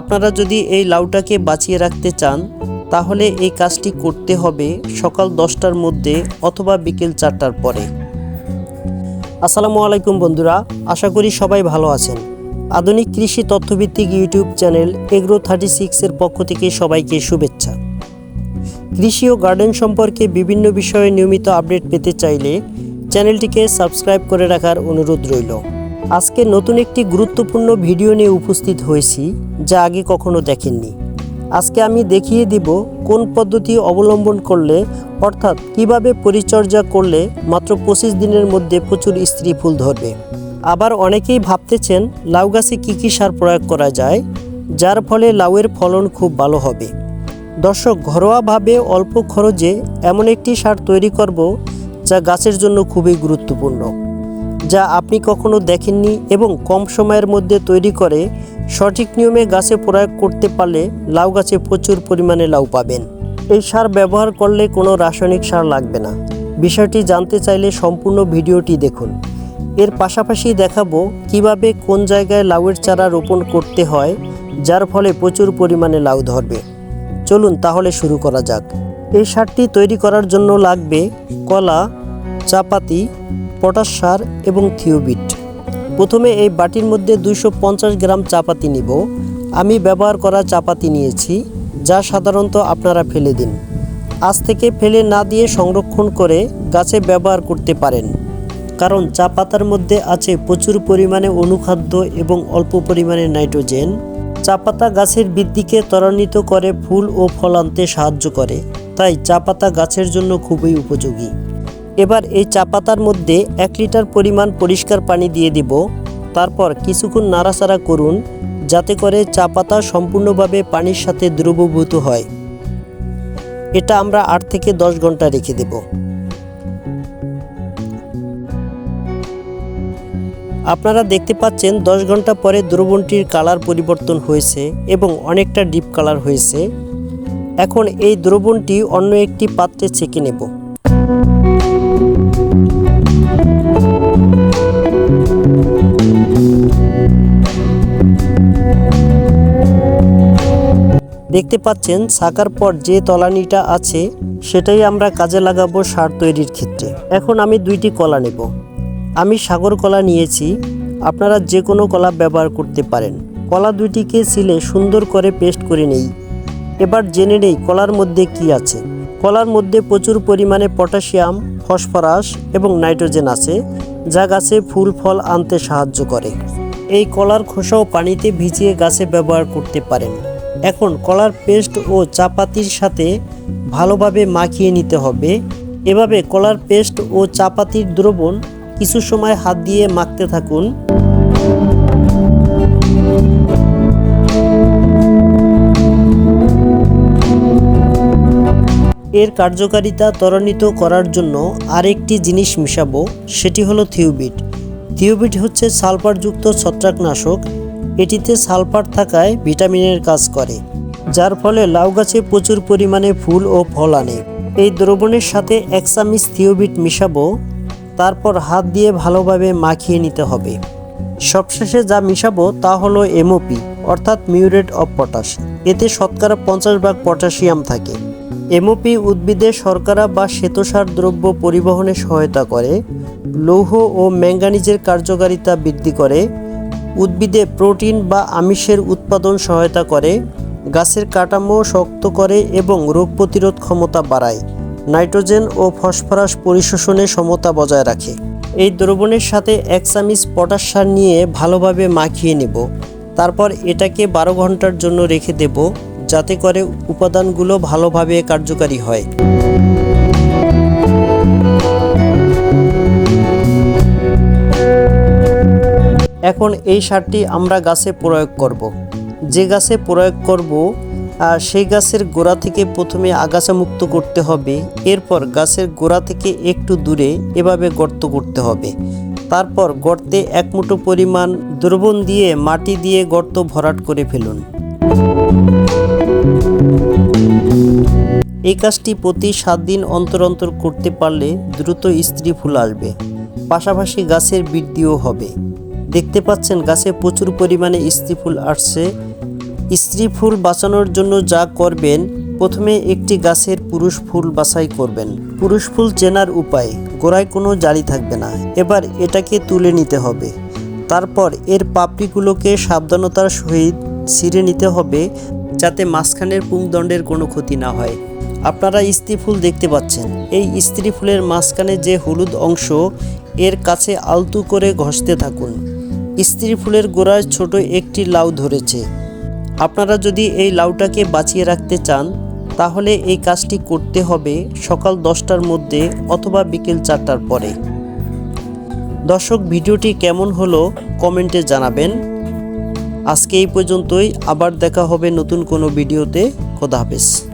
আপনারা যদি এই লাউটাকে বাঁচিয়ে রাখতে চান, তাহলে এই কাজটি করতে হবে সকাল দশটার মধ্যে অথবা বিকেল চারটার পরে। আসসালামু আলাইকুম বন্ধুরা, আশা করি সবাই ভালো আছেন। আধুনিক কৃষি তথ্যভিত্তিক ইউটিউব চ্যানেল এগ্রো থার্টি সিক্সের পক্ষ থেকে সবাইকে শুভেচ্ছা। কৃষি ও গার্ডেন সম্পর্কে বিভিন্ন বিষয়ে নিয়মিত আপডেট পেতে চাইলে চ্যানেলটিকে সাবস্ক্রাইব করে রাখার অনুরোধ রইল। আজকে নতুন একটি গুরুত্বপূর্ণ ভিডিও নিয়ে উপস্থিত হয়েছি, যা আগে কখনো দেখেননি। আজকে আমি দেখিয়ে দিব কোন পদ্ধতি অবলম্বন করলে, অর্থাৎ কীভাবে পরিচর্যা করলে মাত্র পঁচিশ দিনের মধ্যে প্রচুর স্ত্রী ফুল ধরবে। আবার অনেকেই ভাবতেছেন, লাউ গাছে কী কী সার প্রয়োগ করা যায়, যার ফলে লাউয়ের ফলন খুব ভালো হবে। দর্শক, ঘরোয়াভাবে অল্প খরচে এমন একটি সার তৈরি করব, যা গাছের জন্য খুবই গুরুত্বপূর্ণ। যা আপনি কখনো দেখেননি এবং কম সময়ের মধ্যে তৈরি করে সঠিক নিয়মে গাছে প্রয়োগ করতে পারলে লাউ গাছে প্রচুর পরিমাণে লাউ পাবেন। এই সার ব্যবহার করলে কোনো রাসায়নিক সার লাগবে না। বিষয়টি জানতে চাইলে সম্পূর্ণ ভিডিওটি দেখুন। এর পাশাপাশি দেখাবো কীভাবে কোন জায়গায় লাউয়ের চারা রোপণ করতে হয়, যার ফলে প্রচুর পরিমাণে লাউ ধরবে। চলুন তাহলে শুরু করা যাক। এই সারটি তৈরি করার জন্য লাগবে কলা, চাপাতি পটাশ সার এবং থিওবিট। প্রথমে এই বাটির মধ্যে দুইশো পঞ্চাশ গ্রাম চাপাতি নিব। আমি ব্যবহার করা চাপাতি নিয়েছি, যা সাধারণত আপনারা ফেলে দিন। আজ থেকে ফেলে না দিয়ে সংরক্ষণ করে গাছে ব্যবহার করতে পারেন। কারণ চা পাতার মধ্যে আছে প্রচুর পরিমাণে অনুখাদ্য এবং অল্প পরিমাণে নাইট্রোজেন। চা পাতা গাছের বৃদ্ধিকে ত্বরান্বিত করে ফুল ও ফল আনতে সাহায্য করে। তাই চা পাতা গাছের জন্য খুবই উপযোগী। এবার এই চা পাতার মধ্যে এক লিটার পরিমাণ পরিষ্কার পানি দিয়ে দিব। তারপর কিছুক্ষণ নাড়াচাড়া করুন, যাতে করে চা পাতা সম্পূর্ণভাবে পানির সাথে দ্রবভূত হয়। এটা আমরা আট থেকে দশ ঘণ্টা রেখে দেব। আপনারা দেখতে পাচ্ছেন দশ ঘণ্টা পরে দ্রবণটির কালার পরিবর্তন হয়েছে এবং অনেকটা ডিপ কালার হয়েছে। এখন এই দ্রবণটি অন্য একটি পাত্রে ছেঁকে নেব। দেখতে পাচ্ছেন ছাকার পর যে তলানিটা আছে, সেটাই আমরা কাজে লাগাবো সার তৈরির ক্ষেত্রে। এখন আমি দুইটি কলা নেব। আমি সাগর কলা নিয়েছি, আপনারা যে কোনো কলা ব্যবহার করতে পারেন। কলা দুইটিকে সিলে সুন্দর করে পেস্ট করে নেই। এবার জেনে নেই কলার মধ্যে কি আছে। কলার মধ্যে প্রচুর পরিমাণে পটাশিয়াম, ফসফরাস এবং নাইট্রোজেন আছে, যা গাছে ফুল, ফল আনতে সাহায্য করে। এই কলার খোসাও পানিতে ভিজিয়ে গাছে ব্যবহার করতে পারেন। এখন কলার পেস্ট ও চাপাতির সাথে ভালোভাবে মাখিয়ে নিতে হবে। এভাবে কলার পেস্ট ও চাপাতির দ্রবণ কিছু সময় হাত দিয়ে মাখতে থাকুন। এর কার্যকারিতা ত্বরান্বিত করার জন্য আরেকটি জিনিস মিশাবো, সেটি হলো থিওবিট থিওবিট হচ্ছে সালফারযুক্ত ছত্রাকনাশক এটিতে সালফার থাকায় ভিটামিনের কাজ করে, যার ফলে লাউ গাছে প্রচুর পরিমাণে ফুল ও ফল আনে। এই দ্রবণের সাথে এক চামিচ থিওবিট মিশাবো, তারপর হাত দিয়ে ভালোভাবে মাখিয়ে নিতে হবে। সবশেষে যা মিশাবো তা হলো এমওপি অর্থাৎ মিউরেট অফ পটাশ। এতে শতকরা পঞ্চাশ ভাগ পটাশিয়াম থাকে। এমওপি উদ্ভিদে শর্করা বা শ্বেতসার দ্রব্য পরিবহনে সহায়তা করে, লৌহ ও ম্যাঙ্গানিজের কার্যকারিতা বৃদ্ধি করে উদ্ভিদে প্রোটিন বা আমিষের উৎপাদন সহায়তা করে, গাছের কাঠামো শক্ত করে এবং রোগ প্রতিরোধ ক্ষমতা বাড়ায়, নাইট্রোজেন ও ফসফরাস পরিশোষণে সমতা বজায় রাখে। এই দ্রবণের সাথে এক চামিচ পটাশ সার নিয়ে ভালোভাবে মাখিয়ে নেব। তারপর এটাকে বারো ঘণ্টার জন্য রেখে দেব, যাতে করে উপাদানগুলো ভালোভাবে কার্যকারী হয়। এখন এই সারটি আমরা গাছে প্রয়োগ করব। যে গাছে প্রয়োগ করব সেই গাছের গোড়া থেকে প্রথমে আগাছা মুক্ত করতে হবে। এরপর গাছের গোড়া থেকে একটু দূরে এভাবে গর্ত করতে হবে। তারপর গর্তে এক মুঠো পরিমাণ দ্রবণ দিয়ে মাটি দিয়ে গর্ত ভরাট করে ফেলুন। এই কাজটি প্রতি সাত দিন অন্তর অন্তর করতে পারলে দ্রুত স্ত্রী ফুল আসবে। পাশাপাশি গাছের বৃদ্ধিও হবে। দেখতে পাচ্ছেন গাছে প্রচুর পরিমাণে স্ত্রী ফুল আসছে। স্ত্রী ফুল বাঁচানোর জন্য যা করবেন, প্রথমে একটি গাছের পুরুষ ফুল বাছাই করবেন। পুরুষ ফুল চেনার উপায়, গোড়ায় কোনো জালি থাকবে না। এবার এটাকে তুলে নিতে হবে। তারপর এর পাপড়িগুলোকে সাবধানতার সহিত ছিঁড়ে নিতে হবে, যাতে মাঝখানের পুংদণ্ডের কোনো ক্ষতি না হয়। আপনারা স্ত্রী ফুল দেখতে পাচ্ছেন। এই স্ত্রী ফুলের মাঝখানে যে হলুদ অংশ, এর কাছে আলতু করে ঘষতে থাকুন। স্ত্রী ফুলের গোড়ায় ছোট একটি লাউ ধরেছে। আপনারা যদি এই লাউটাকে বাঁচিয়ে রাখতে চান, তাহলে এই কাজটি করতে হবে সকাল দশটার মধ্যে অথবা বিকেল চারটার পরে। দর্শক, ভিডিওটি কেমন হলো কমেন্টে জানাবেন। আজকে এই পর্যন্তই, আবার দেখা হবে নতুন কোনো ভিডিওতে। খোদা হাফেজ।